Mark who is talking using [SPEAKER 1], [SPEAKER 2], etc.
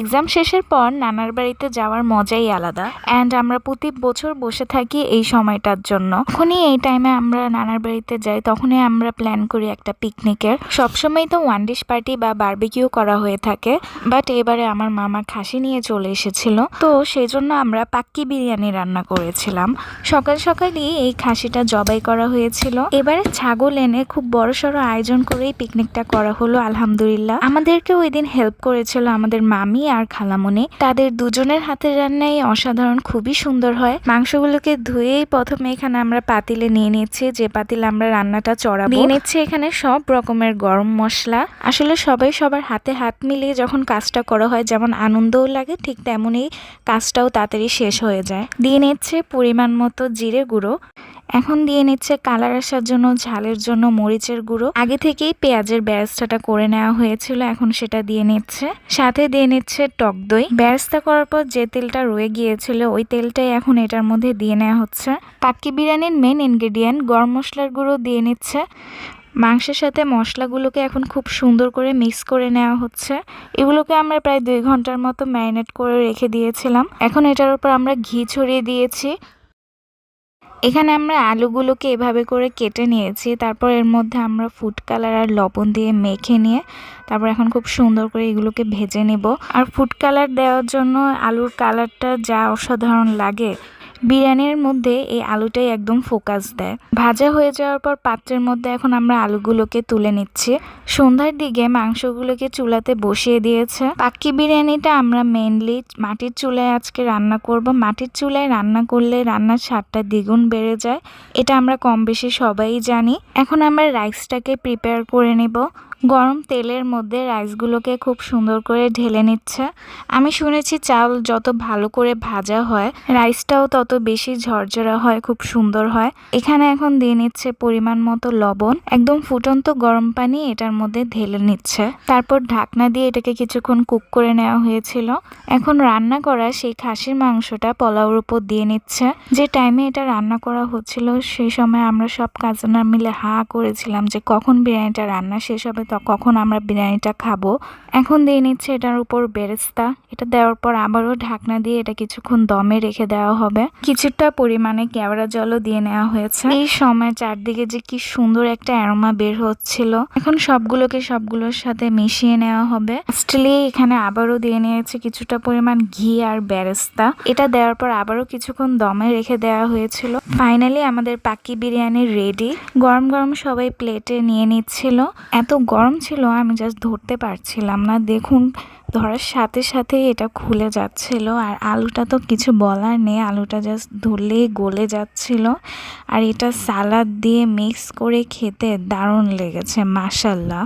[SPEAKER 1] Exam শেষের পর নানার বাড়িতে যাওয়ার মজাই আলাদা। অ্যান্ড আমরা প্রতি বছর বসে থাকি এই সময়টার জন্য। যখনই এই টাইমে আমরা নানার বাড়িতে যাই, তখনই আমরা প্ল্যান করি একটা পিকনিকের সবসময় তো ওয়ান ডিশ পার্টি বা বারবিকিউ করা হয়ে থাকে। বাট এবারে আমার মামা খাসি নিয়ে চলে এসেছিল। তো সেই জন্য আমরা পাক্কি বিরিয়ানি রান্না করেছিলাম। সকাল সকালই এই খাসিটা জবাই করা হয়েছিল। এবারে ছাগল এনে খুব বড় সড়ো আয়োজন করেই পিকনিকটা করা হলো, আলহামদুলিল্লাহ। আমাদেরকে ওই দিন হেল্প করেছিল আমাদের মামি আর খালামুনি তাদের দুজনের হাতের রান্নাই অসাধারণ, খুবই সুন্দর হয়। মাংসগুলোকে ধুয়েই প্রথমে এখানে আমরা পাতিলে নিয়ে নিচ্ছি যে পাতিলে আমরা রান্নাটা চড়াবো। নিয়ে নিচ্ছি এখানে সব রকমের গরম মশলা। আসলে সবাই সবার হাতে হাত মিলিয়ে যখন কাজটা করা হয়, যেমন আনন্দও লাগে, ঠিক তেমনই কাজটাও তাড়াতাড়ি শেষ হয়ে যায়। দিয়ে নিচ্ছে পরিমাণ মতো জিরে গুঁড়ো। এখন দিয়ে নিচ্ছে কালার আসার জন্য, ঝালের জন্য মরিচের গুঁড়ো। আগে থেকেই পেঁয়াজের ব্যারেস্তাটা করে নেওয়া হয়েছিল, এখন সেটা দিয়ে নিচ্ছে। সাথে দিয়ে নিচ্ছে টক দই। ব্যারেস্তা করার পর যে তেলটা রয়ে গিয়েছিল, ওই তেলটাই এখন এটার মধ্যে দিয়ে নেওয়া হচ্ছে। পাক্কি বিরিয়ানির মেন ইনগ্রেডিয়েন্ট গরম মশলার গুঁড়ো দিয়ে নিচ্ছে। মাংসের সাথে মশলাগুলোকে এখন খুব সুন্দর করে মিক্স করে নেওয়া হচ্ছে। এগুলোকে আমরা প্রায় দুই ঘণ্টার মতো ম্যারিনেট করে রেখে দিয়েছিলাম। এখন এটার উপর আমরা ঘি ছড়িয়ে দিয়েছি। এখানে আমরা আলুগুলোকে এভাবে করে কেটে নিয়েছি। তারপর এর মধ্যে আমরা ফুড কালার আর লবণ দিয়ে মেখে নিয়ে তারপর এখন খুব সুন্দর করে এগুলোকে ভেজে নেব। আর ফুড কালার দেওয়ার জন্য আলুর কালারটা যা অসাধারণ লাগে বিরিয়ানির মধ্যে এই আলুটাই একদম ফোকাস দেয়। ভাজা হয়ে যাওয়ার পর পাত্রের মধ্যে এখন আমরা আলুগুলোকে তুলে নিচ্ছি। সন্ধ্যার দিকে মাংসগুলোকে চুলাতে বসিয়ে দিয়েছে। পাক্কি বিরিয়ানিটা আমরা মেনলি মাটির চুলায় আজকে রান্না করব। মাটির চুলায় রান্না করলে রান্নার স্বাদটা দ্বিগুণ বেড়ে যায়। এটা আমরা কম বেশি সবাই জানি। এখন আমরা রাইসটাকে প্রিপেয়ার করে নেব। গরম তেলের মধ্যে রাইসগুলোকে খুব সুন্দর করে ঢেলে নিচ্ছে। আমি শুনেছি চাল যত ভালো করে ভাজা হয়, রাইসটাও তত বেশি ঝরঝরা হয়, খুব সুন্দর হয়। এখানে এখন দিয়ে নিচ্ছে পরিমাণ মতো লবণ। একদম ফুটন্ত গরম পানি এটার মধ্যে ঢেলে নিচ্ছে। তারপর ঢাকনা দিয়ে এটাকে কিছুক্ষণ কুক করে নেওয়া হয়েছিল। এখন রান্না করা সেই খাসির মাংসটা পোলাওর উপর দিয়ে নিচ্ছে। যে টাইমে এটা রান্না করা হচ্ছিল, সেই সময় আমরা সব কাজনা মিলে হা করেছিলাম যে কখন বিরিয়ানিটা রান্না শেষ হবে কখন আমরা বিরিয়ানিটা খাব? এখন দিয়ে নিচ্ছে এটার উপর বেরেস্তা। এটা দেওয়ার পর আবারও ঢাকনা দিয়ে এটা কিছুক্ষণ দমে রেখে দেওয়া হবে। কিছুটা পরিমাণে কেওড়া জলও দিয়ে নেওয়া হয়েছে। এই সময় চারদিকে যে কি সুন্দর একটা অ্যারোমা বের হচ্ছিল। এখন সবগুলোকে সবগুলোর সাথে মিশিয়ে নেওয়া হবে। স্টিলি এখানে আবারও দিয়ে নিয়েছে কিছুটা পরিমাণ ঘি আর বেরেস্তা। এটা দেওয়ার পর আবারও কিছুক্ষণ দমে রেখে দেওয়া হয়েছিল। ফাইনালি আমাদের পাকি বিরিয়ানি রেডি গরম গরম সবাই প্লেটে নিয়ে নিচ্ছিল। এত গরম ছিল, আমি জাস্ট ধরতে পারছিলাম না। দেখুন, ধরার সাথে সাথে এটা খুলে যাচ্ছিল আর আলুটা তো কিছু বলার নেই, আলুটা জাস্ট ধরলেই গলে যাচ্ছিল। আর এটা সালাদ দিয়ে মিক্স করে খেতে দারুণ লেগেছে মাসাল্লাহ